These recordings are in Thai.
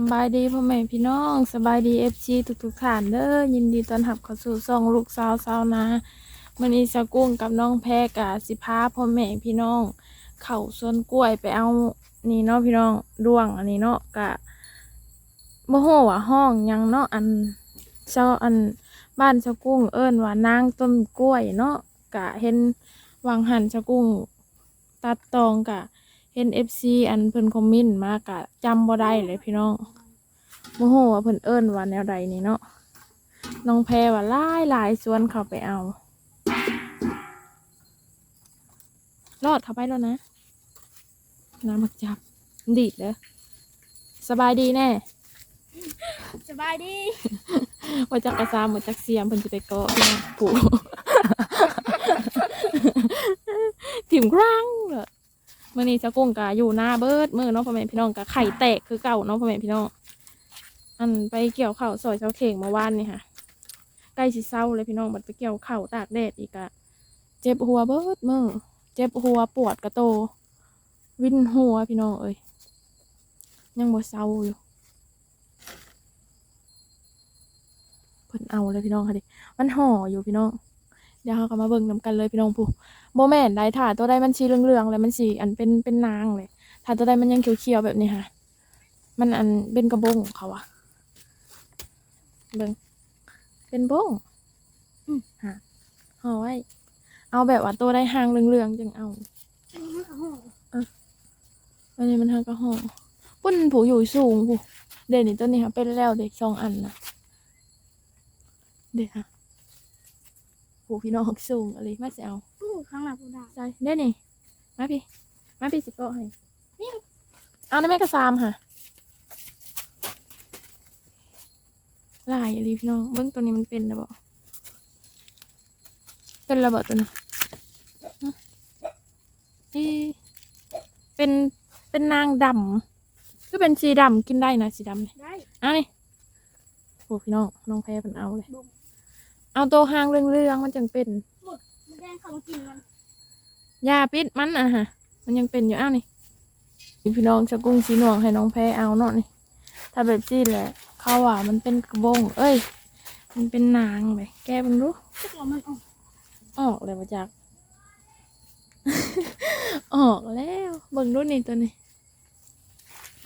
สบายดีพ่อแม่พี่น้องสบายดีเอฟซีทุกทุกๆท่านเด้อยินดีต้อนรับเข้าสู่ซองลูกสาวสาวนามันนี้สาวกุ้งกับน้องแพรกะสิพาพ่อแม่พี่น้อง เข่าสวนกล้วยไปเอานี่เนาะพี่น้องด้วงอันนี้เนาะกะโมโหว่าห้องยังเนาะอันเจ้าอันบ้านสาวกุ้งเอิ้นว่านางต้นกล้วยเนาะกะเห็นวางหันสาวกุ้งตัดตองกะ เห็นเอฟซีอันเพิ่นคอมเมนต์มากะจำบ่ได้เลยพี่น้องโมโหว่าเพิ่นเอิ้นว่าแนวใดนี่เนาะน้องแพรว่าหลายหลายสวนเข้าไปเอา รอดเข้าไปแล้วนะ น้ำมักจับ ดีดเด้อสบายดีแน่ สบายดีว่าจักกระซามว่าจักเสียมเพิ่นสิไปเกาะพี่น้องปู่ ถิ่มครั้งเด้อ มื่อนี้จะกุ้งกะอยู่หน้าเบิดมือเนาะพ่อแม่พี่น้องกะไข่แตกคือเก่าเนาะพ่อแม่พี่น้องอันไปเกี่ยวข้าวซอยเช้าเข่งเมาว่านนี่ค่ะใกล้สิเศร้าเลยพี่น้องบัดไปเกี่ยวข้าวตากแดดอีกอะเจ็บหัวเบิดมือเจ็บหัวปวดกระโต วินหัวพี่น้องเอ้ยยังบ่เศร้าอยู่เพิ่นเอาเลยพี่น้องค่ะดิมันห่ออยู่พี่น้อง เดี๋ยวเราก็มาเบิ่งนํกันเลยพี่น้องผู้โบแม่นได้ถ่าตัวใดมันสีเหลืองๆเลยมันสีอันเป็นเป็นนางเลยถ่าตัวใดมันยังเขียวๆแบบนี้ค่ะ มันอันเป็นกระบงของเขาอะเบิ่งเป็นบงอืมฮะห่อไว้ เอาแบบว่าตัวได้หางเหลืองๆจังเอาอันนี้มันหางกระห่อปุ้นผูอยู่สูงผู้เด่นนี่ตัวนี้ค่ะเป็นแล้วเด็กสองอันนะเด็กค่ะ ผู้พี่น้องสูงอะไรมาสิเอาตู้ข้างหลังกูด่าใช่ได้นี่มาพี่ มาพี่สิโก้ให้นี่เอาในแม่กระซามค่ะลายอะไรพี่น้องเบิ้งตัวนี้มันเป็นระเบิดเป็นระเบิดตัวนี้ฮะเอ๊ะเป็นเป็นนางดำก็เป็นสีดำกินได้นะสีดำเนี่ยได้เอานี่โอ้พี่น้องน้องแพ้เป็นเอาเลยบุ้ม เอาตัวหางเรื่องๆมันจังเป็นมันแดงเขามากินมันยาปิดมันอะฮะ มันยังเป็นอยู่อ้าวนี่พี่น้องจะกุ้งสีหนวงให้น้องแพ้เอาเนาะนี่ ถ้าแบบนี้แหละเขาว่ามันเป็นกระบง เอ้ย มันเป็นนางไปแกเบังรู้ทุกเรามันออกออกเลยมาจาก ออกแล้วเบิ่งดูนี่ตัวนี้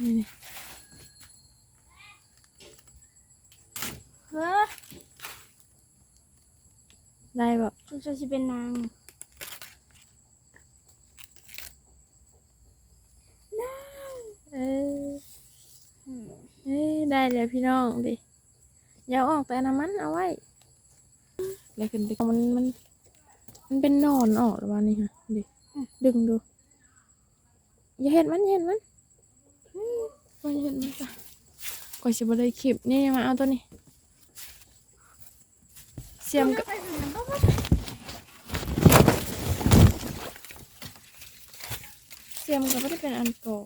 นี่นี่เฮ้อ ได้แบบทุกจะสิเป็นนางเออเอ้ยได้เลยพี่น้องดิอย่าเอาออกแต่น้ำมันเอาไว้เดี๋ยวขึ้นไปมันมัน มันเป็นหนอนออกหรือว่านี่ฮะดิดึงดู อย่าเห็นมันอย่าเห็นมันอืมอย่าเห็นมันจ้ะก่อนจะมาเลยคลิปนี่มาเอาตัวนี้ เสียมกับเสียมกับไม่ได้เป็นอันโตอ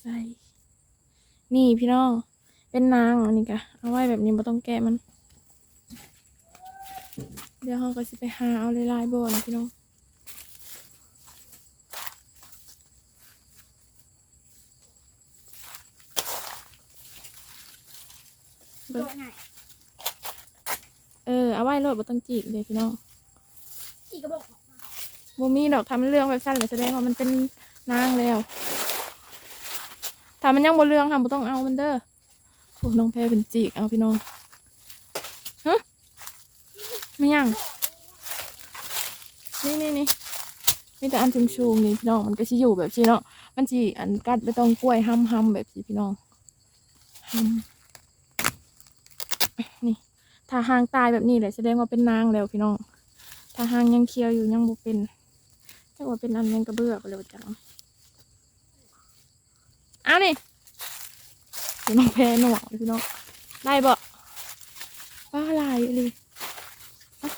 ใส่นี่พี่น้อง เป็นนางอันนี้กะเอาไว้แบบนี้ไม่ต้องแกะมัน เดี๋ยวเราก็จะไปหาเอาลายๆบนพี่น้อง โดดไหน เออเอาไว้โลดบ่ต้องจีบเลยพี่น้องอีกกระบอกบ่มีดอกทำเรื่องแบบสั้นเลยแสดงว่ามันเป็นนางแล้วถ้ามันยังบ่เรื่องค่ะบ่ต้องเอามันเด้อโอ้น้องแพ้เป็นจีกเอาพี่น้องฮะไม่ยังนี่นี่นี่มีแต่อันชุมๆนี่พี่น้องมันก็สิอยู่แบบนี้เนาะมันสิอันกัดไปตองกล้วยห้ำห้ำแบบนี้พี่น้องห้ำนี่ ถ้าหางตายแบบนี้เลยแสดงว่าเป็นนางแล้วพี่น้อง ถ้าหางยังเคี้ยวอยู่ยังบ่เป็นจักว่าเป็นอันยังกระเบื้อไปเลยจังเอานี่พี่น้องแพ้หนวกพี่น้องได้บ่ว่าลายเลยอะ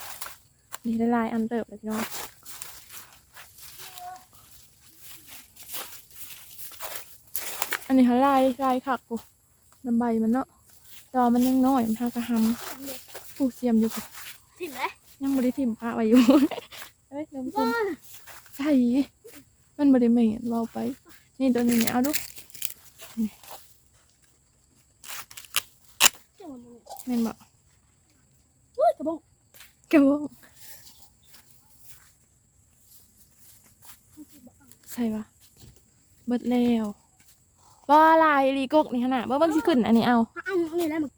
นี่ได้ลายอันเติบเลยพี่น้องอันนี้เขาลายลายขักกูลำใบมันเนาะดอกมันยังน้อยมันทากระหำ ผู้เสียมอยู่กูถิ่นเลยยังไม่ได้ทิมพระไว้อยู่เอ้ยน้ำส้มว้าใช่มันไม่ได้เหม็นเราไป นี่ตัวนี้เนี่ยเอาดูเจ้ามันเลยแม่นบอกเฮ้ยกระบอกกระบงใส่ปะเบิดแล้วว่าลายลีกกนี่ขนาดว่ามันสิขึ้นอันนี้เอาอ้าวนี่แหละมึง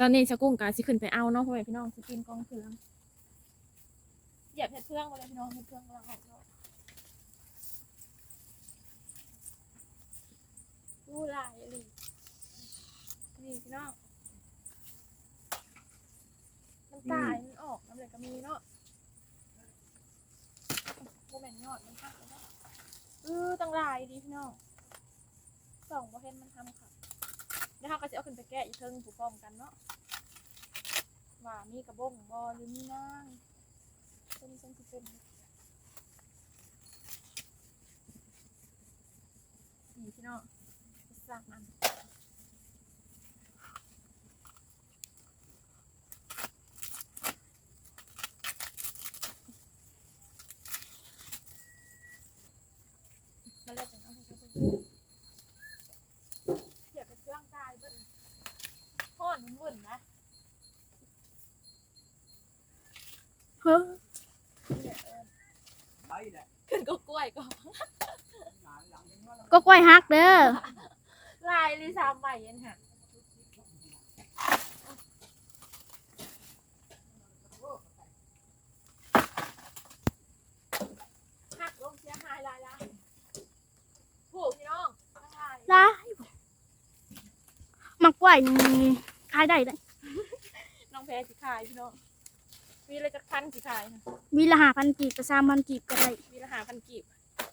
ตอนนี้ชะกุ้งกาสิขึ้นไปเอาเนาะพ่อแม่พี่น้องสิกินกองเครื่องเหยียบเห็ดเครื่องมาเลยพี่น้องเห็ดเครื่องกำลังออกเนาะอู้ลายลีนี่พี่น้องมันตายมันออกน้ำเหลยก็มีเนาะโมแมนยอดมันหักเลยเนาะเออตั้งลายดีพี่น้องสองโมเห็นมันทำค่ะ เดี๋ยวเราก็จะเอาขึ้นไปแกะอีกเทิงผูกพร้อมกันเนาะว่ามีกระบงบอหรือมีนางเป็นเป็นสิเป็นนี่พี่น้องสักมันมาเลยจังเอาให้เขาดูเสียบเป็นเครื่องกายเบิ้ลพ่อหนุ่มวุ่นนะ เฮ้ย ขึ้นก็กล้วยก็ก็กล้วยฮักเด้อลายลิซามใหม่เย็นค่ะหักลงเสียหายลายละผูกพี่น้องลายได้มักกล้วยนี่ขายได้ได้น้องแพ้สิขายพี่น้อง วีละจักพันสิขายนะวีละห้าพันกีบกับสามพันกีบก็ได้วีละหาพันกีบ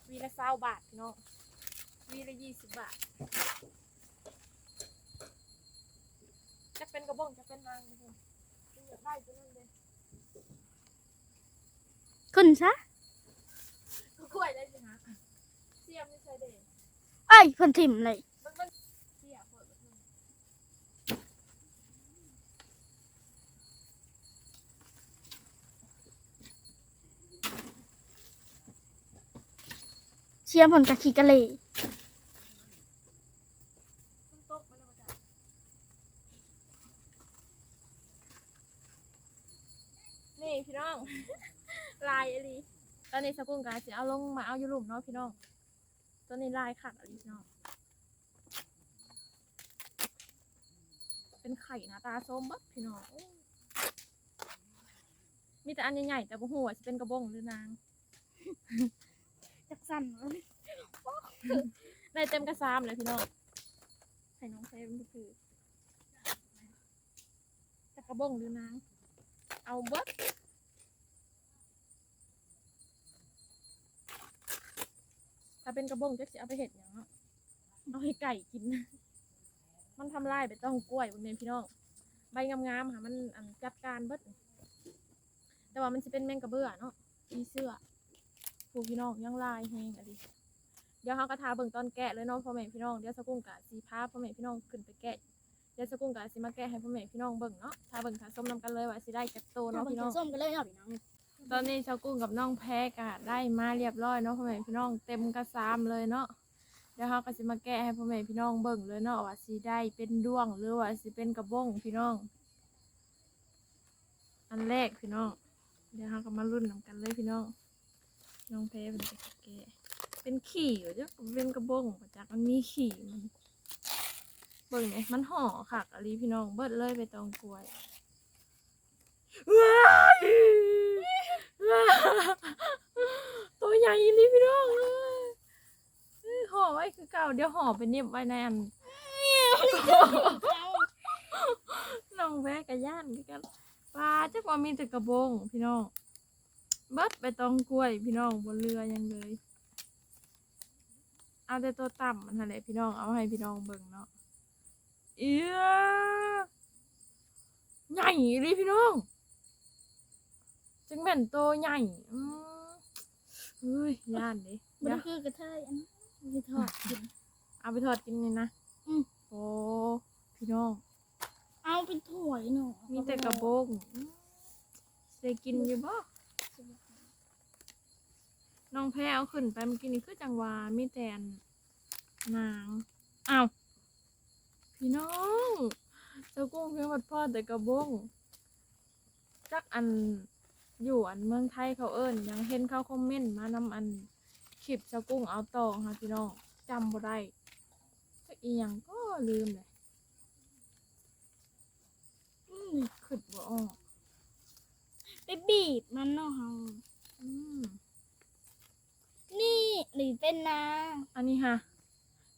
วีละเศร้าบาทพี่น้องวีละยี่สิบบาทจะเป็นกระบองจะเป็นนางพี่น้องเป็นอยากได้ตัวนั้นเลยขึ้นซะก็กล้วยได้สิฮะเสียมไม่ใช่เด็เอ้ยเพิ่นถิ่มเลย มันมันเสียเปิดประตู เชียร์ผลกะขี่กะเลยนี่พี่น้อง ลายอะไรตอนนี้สกุลกาจะเอาลงมาเอาอยู่หลุมเนาะพี่น้องตัวนี้ลายขัดอะไรพี่น้อง เป็นไข่หน้าตาส้มบัดพี่น้อง มีแต่อันใหญ่ๆแต่บ่หัวจะเป็นกระบงหรือนาง จักสั่นเลยในเต็มกระซามเลยพี่น้องให้น้องเซฟมันคือจะกระบงหรือนางเอาเบิดถ้าเป็นกระบงจะสิเอาไปเห็ดอย่างเนาะเอาให้ไก่กิน มันทำลายไปต้องกล้วยบนเนยพี่น้อง ใบงามๆค่ะมันอันจัดการเบิดแต่ว่ามันจะเป็นแมงกระเบื้อเนาะมีเสื้อ ผูพี่น้องยังลายแหงอะดิเดี๋ยวเขาก็ทาเบิ่งตอนแกะเลยเนาะพ่อแม่พี่น้องเดี๋ยวสกุ้งกะสีพาพ่อแม่พี่น้องขึ้นไปแกะเดี๋ยวสกุ้งกะสิมาแกะให้พ่อแม่พี่น้องเบิ่งเนาะทาเบิ่งทาส้มนำกันเลยว่าสิได้จักโตน้องเนาะพี่น้องส้มกันเลยเนาะพี่น้องตอนนี้ชาวกุ้งกับน้องแพ้กะได้มาเรียบร้อยเนาะพ่อแม่พี่น้องเต็มกระซามเลยเนาะเดี๋ยวเขาก็สิมาแกะให้พ่อแม่พี่น้องเบิ่งเลยเนาะว่าสิได้เป็นด้วงหรือว่าสิเป็นกระบงพี่น้อง อันแรกพี่น้อง เดี๋ยวเขาก็มารุ่นนำกันเลยพี่น้อง น้องแพ้เป็นจะแกะเป็นขี่หรือจะเป็นกระบงประจักมันมีขี่มันเบิ่งไงมันห่อคักอะไรพี่น้องเบิดเลยไปตองกล้วยว้ายว้ายตัวใหญ่นี่พี่น้องเอ้ยห่อไว้คือเก่าเดี๋ยวห่อไปเน็บไว้ในอันน้องแวะกับย่านกันปลาจักว่ามีแต่กระบงพี่น้อง บิดไปตองกล้วยพี่น้องบนเรือยังเลย เอาแต่ตัวต่ำมันนั่นแหละพี่น้องเอาให้พี่น้องเบิ่งเนาะเอียใหญ่เลยพี่น้องจังแม่นโตใหญ่อืมเฮ้ยย่านเด้มันเดี๋ยวคือกระเทยอันนั้นมีทอดกินเอาไปทอดกินนี่นะอืมโอ้พี่น้อง เอาเป็นถ้วยเนาะมีแต่กระโบงอืมได้กินอยู่บ่ น้องแพ้เอาขึ้นไปเมื่อกี้นี่คือจังหวามีแต่อันนางอ้าวพี่น้องเจ้ากุ้งเพียงวัดพ่อแต่กระบงจักอันอยู่อันเมืองไทยเขาเอิ้นยังเห็นเขาคอมเมนต์มานำอันคลิปเจ้ากุ้งเอาตองค่ะพี่น้องจำบ่ได้จักอีหยังก็ลืมเลยอืมขึ้นบ่ออกไปบีบมันเนาะเฮาอืม นี่หรือเป็นนาอันนี้ค่ะ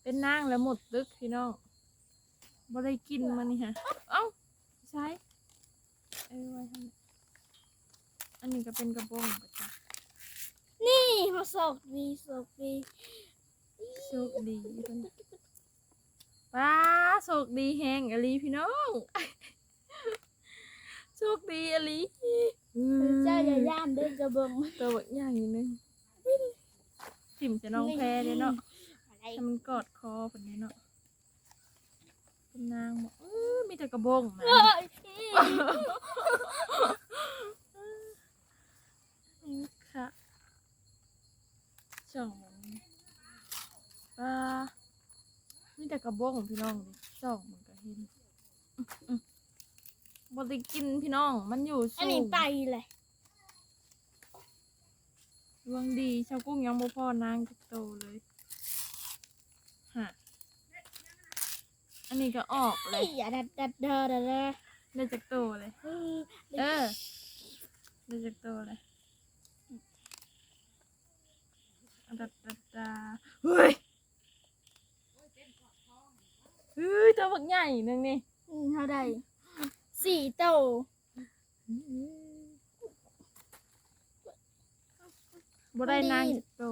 เป็นนางแล้วหมดตึกพี่น้องบ่ได้กินมันนี่ค่ะ เอ้าใช่เอ้ยไว้ทำไมอันนี้ก็เป็นกระบองกระจักนี่มาสกดีสกดีโชคดีเพิ่นป้าโชคดีแฮงอลีพี่น้องโชคดีอลีเจ้าอย่าย่านเด้อกระเบิงตัวบักอย่างนี้นึง ถิ่มจะน้องแพรเด้เนาะอะไรให้มันกอดคอคนนี้เนาะเป็นนางบอกเออมีแต่กระบองนะเฮ้ยค่ะสองป้ามีแต่กระบองพี่น้องดิสองมันก็เห็นอื้อๆบ่ได้กินพี่น้อง มันอยู่อันสูนี้งไปเลย ดวงดีชาวกุ้งยังบ่พอนางจะโตเลยฮะอันนี้ก็ออกเลเฮ้ยยอย่าดัดดัดเดอดัดเดอได้จากโตเลย เออเออได้จากโตเลยอันดัดดัดดาเฮ้ยเฮ้ยตัวบักใหญ่หนึงนี่อืมเท่าใดสี่โต บ่ได้นางจากโต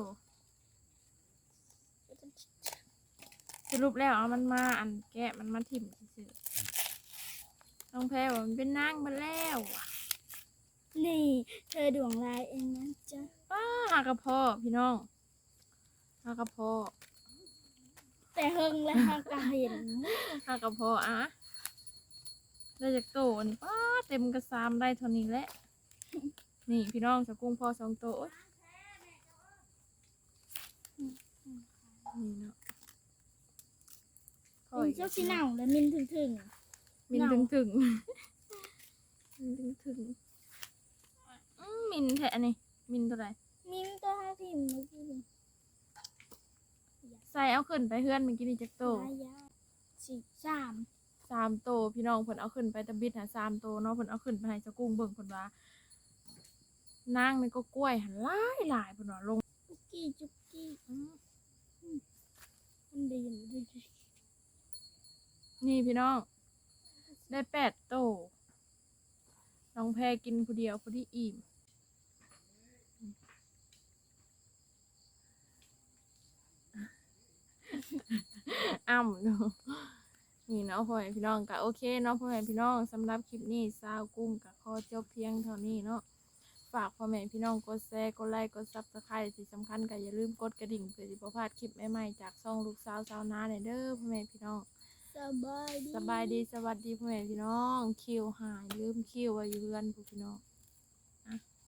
สรุปแล้วเอามันมาอันแกะมันมาถิ่มซื่อๆน้องแพรว่ามันเป็นนางมาแล้วอะนี่ เธอดวงลายเองนะจ๊ะป้าหากระเพาะพี่น้องหากระเพาะแต่เฮิงและฮากาเห็นหากระเพาะอะได้จากโตนี่ป้าเต็มกระซามได้เท่านี้แหละ นี่พี่น้องจะกุ้งพอสองโตโอ๊ย นี่เนาะพอมินอีกเจ้าสีหนังและมินถึงถึงมินเนาถึงถึงมินถึงถึงอืมมินแท้อันนี้มินเท่าไหร่มินตัวห้าพิมพ์เมื่อกี้นี่ใส่เอาขึ้นไปเพื่อนเมื่อกี้นี่จากโตยายาสี่สามสามโตพี่น้องเพิ่นเอาขึ้นไปตะบิดหาสามโตเนาะเพิ่นเอาขึ้นไปให้เจ้ากุ้งเบิ่งเพิ่นว่านางนี่ก็กล้วยหันหลายหลายเพิ่นว่าลงจุกกี้จุก กี้มันดีนี่พี่น้อง ได้แปดโต น้องแพรกินผู้เดียวผู้ที่อิ่มอ้ำเนาะนี่เนาะพ่อแม่พี่น้องก็โอเคเนาะพ่อแม่พี่น้องสำหรับคลิปนี้สาวกุ้งก็ขอจบเพียงเท่านี้เนาะ ฝากพ่อแม่พี่น้องกดแชร์กดไลค์กดซับสไครต์ที่สำคัญก็อย่าลืมกดกระดิ่งเพื่อที่บ่พลาดคลิปใหม่ๆจากช่องลูกสาวสาวนาเนี่ยเด้อพ่อแม่พี่น้องสบายดีสบายดีสวัสดีพ่อแม่พี่น้อง คิวหายลืมคิวไว้อยู่เรือนพวกพี่น้อง